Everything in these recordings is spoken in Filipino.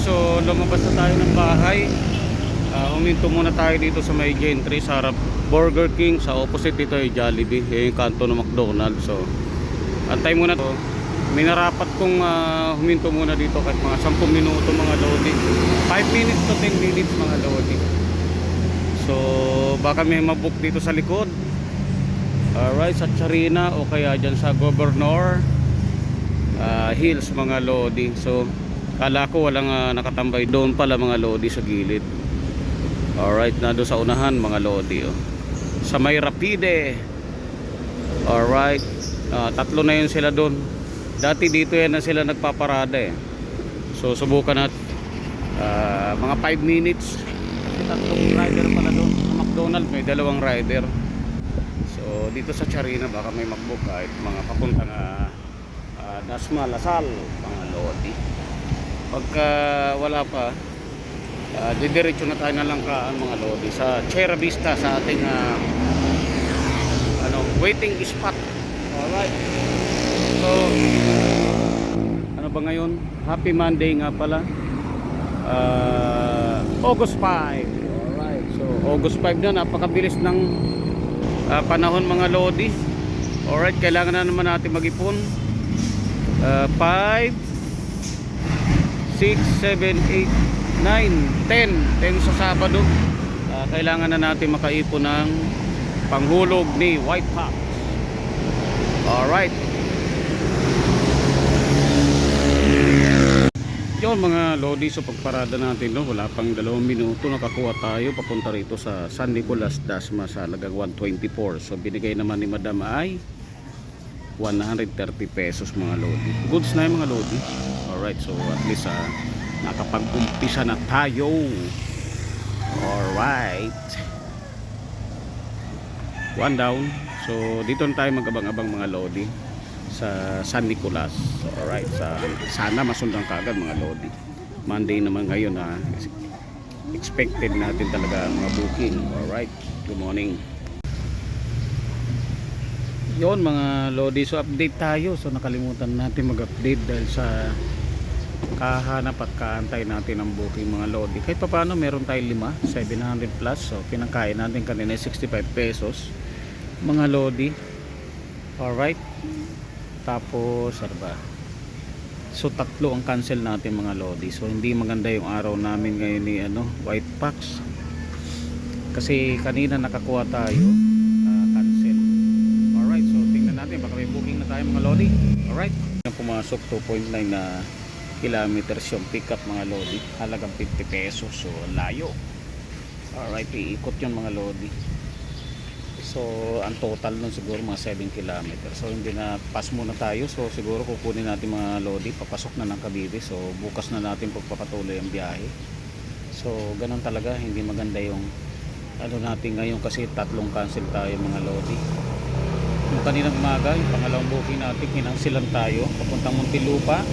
so lumabas na tayo ng bahay. Uh, huminto muna tayo dito sa may gentry sa harap. Burger King sa opposite dito ay Jollibee. Yung kanto ng McDonald's so. Antay muna to. Minarapat kong uh, huminto muna dito kahit mga 10 minuto mga lodi. 5 minutes to 10 minutes mga lodi. So baka may mabook dito sa likod. Alright sa Charina o kaya dyan sa Governor uh, Hills mga lodi. So kala ko walang ah, nakatambay doon pala mga lodi sa gilid. Alright, na doon sa unahan mga lodi. Oh. Sa may Rapide. Alright, ah, tatlo na yun sila doon. Dati dito yan na sila nagpaparada eh. So, subukan natin. Ah, mga 5 minutes. Tatlong rider pala doon. Sa McDonald's may dalawang rider. So dito sa Charina baka may magbook kahit mga papunta na ah, Dasma, Lasal, mga Lodi. Pagka wala pa, uh, didiretso na tayo na lang ka mga Lodi sa Chera Vista sa ating ah, ano, waiting spot. Alright. So, ano ba ngayon? Happy Monday nga pala. Ah, August 5. Alright. So, August 5 na, napakabilis ng ah, panahon mga lodi alright kailangan na naman natin mag-ipon Ah, 5 6, 7, 8, 9, 10 10 sa Sabado. Ah, kailangan na natin makaipon ng panghulog ni White Fox. Alright yun mga lodi so pagparada natin no, wala pang dalawang minuto nakakuha tayo papunta rito sa San Nicolas Dasma sa lagang 124 so binigay naman ni madam ay 130 pesos mga lodi. Goods na yung mga lodi alright so at least uh, nakapag-umpisa na tayo. Alright. One down. So dito na tayo magabang-abang mga lodi sa San Nicolas. Alright sa, sana masundan kagad mga lodi. Monday naman ngayon na expected natin talaga mga booking. Alright good morning. Yon mga lodi so update tayo. So nakalimutan natin mag-update dahil sa kahanap at kaantay natin ng booking mga lodi. Kahit pa paano meron tayo lima 700 plus. So pinangkain natin kanina 65 pesos. Mga lodi. Alright. Tapos ano ba? So tatlo ang cancel natin mga lodi. So hindi maganda yung araw namin ngayon ni ano white packs kasi kanina nakakuha tayo ah, cancel. Alright. So tingnan natin. Baka may booking na tayo mga lodi. Alright. Pumasok 2.9 na kilometers yung pickup mga lodi halagang 50 pesos so layo alright iikot yun mga lodi So, ang total nun siguro mga 7 km. So, hindi na pass muna tayo. So, siguro kukunin natin mga lodi. Papasok na ng Cavite. So, bukas na natin pagpapatuloy ang biyahe. So, ganun talaga. Hindi maganda yung ano natin ngayon kasi tatlong cancel tayo mga lodi. Yung kaninang umaga, yung pangalawang booking natin, kinangsilan tayo. Papuntang Muntinlupa.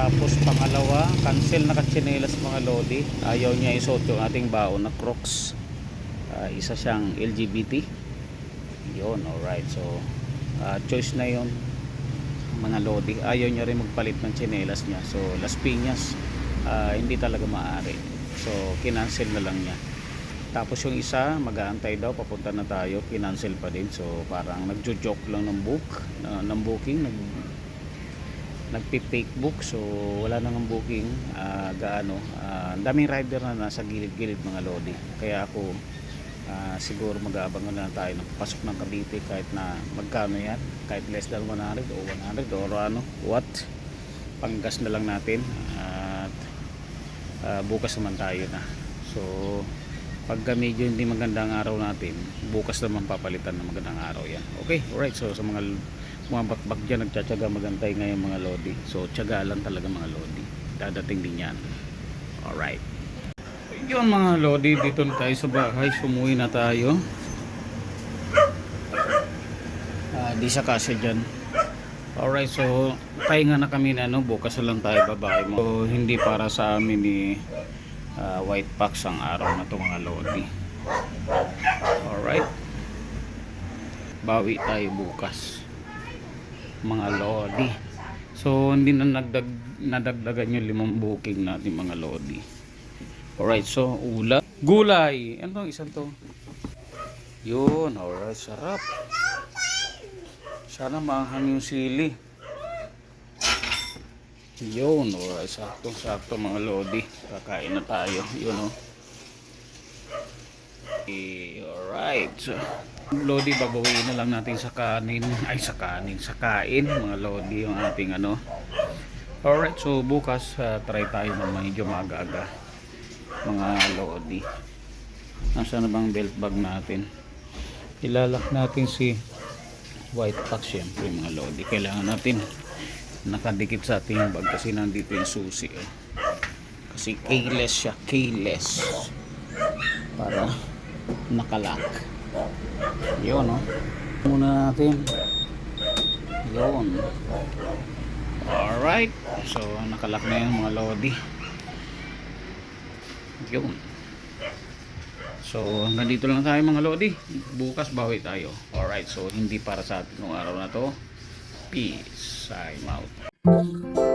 Tapos pangalawa, cancel na katsinelas mga lodi. Ayaw niya isuot yung ating baon na crocs. Uh, isa siyang LGBT yon alright. So uh, choice na yon mga lodi. Ayaw niya rin magpalit ng chinelas niya. So Las Piñas uh, hindi talaga maaari. So kinancel na lang niya. Tapos yung isa mag-aantay daw papunta na tayo kinancel pa din. So parang nagjo-joke lang ng book uh, ng booking nag nagpi-fake book so wala nang booking uh, gaano. Uh, daming rider na nasa gilid-gilid mga lodi. Kaya ako uh, siguro mag-aabangan na tayo ng pasok ng Cavite kahit na magkano yan. Kahit less than 100 o 100 or ano what? Panggas na lang natin at uh, bukas naman tayo na. So pagka medyo hindi magandang araw natin bukas naman papalitan ng magandang araw yan. Okay alright. So sa mga mga bakbak dyan nagtsatsaga magantay ngayon mga lodi. So tsaga lang talaga mga lodi. Dadating din yan. Alright. Yun mga lodi dito na tayo sa bahay. Sumuwi na tayo. Ah, di sa kasya dyan. Alright so pahinga na kami na ano bukas lang tayo babae mo. So, hindi para sa amin ni ah, white packs ang araw na to mga lodi. Alright. Bawi tayo bukas mga lodi so hindi na nagdag, nadagdagan yung limang booking natin mga lodi Alright, so ula. Gulay. Ano tong isang to? Yun, alright, sarap. Sana maanghang yung sili. Yun, alright, sakto, sakto mga lodi. Kakain na tayo, yun oh. Eh, alright. So, lodi, babawiin na lang natin sa kanin. Ay, sa kanin, sa kain, mga lodi, yung ating ano. Alright, so bukas uh, try tayo na medyo maaga-aga mga lodi. Nasaan na bang belt bag natin? Ilalak natin si white pack syempre mga lodi. Kailangan natin nakadikit sa ating bag kasi nandito yung susi. Eh. Kasi keyless siya, keyless. Para nakalak. Yun, no? Muna natin. Yun. Alright. So, nakalak na yun mga lodi. Yun. So, hanggang dito lang tayo mga lodi. Bukas bawi tayo. Alright. So, hindi para sa atin ng araw na to. Peace. I'm out.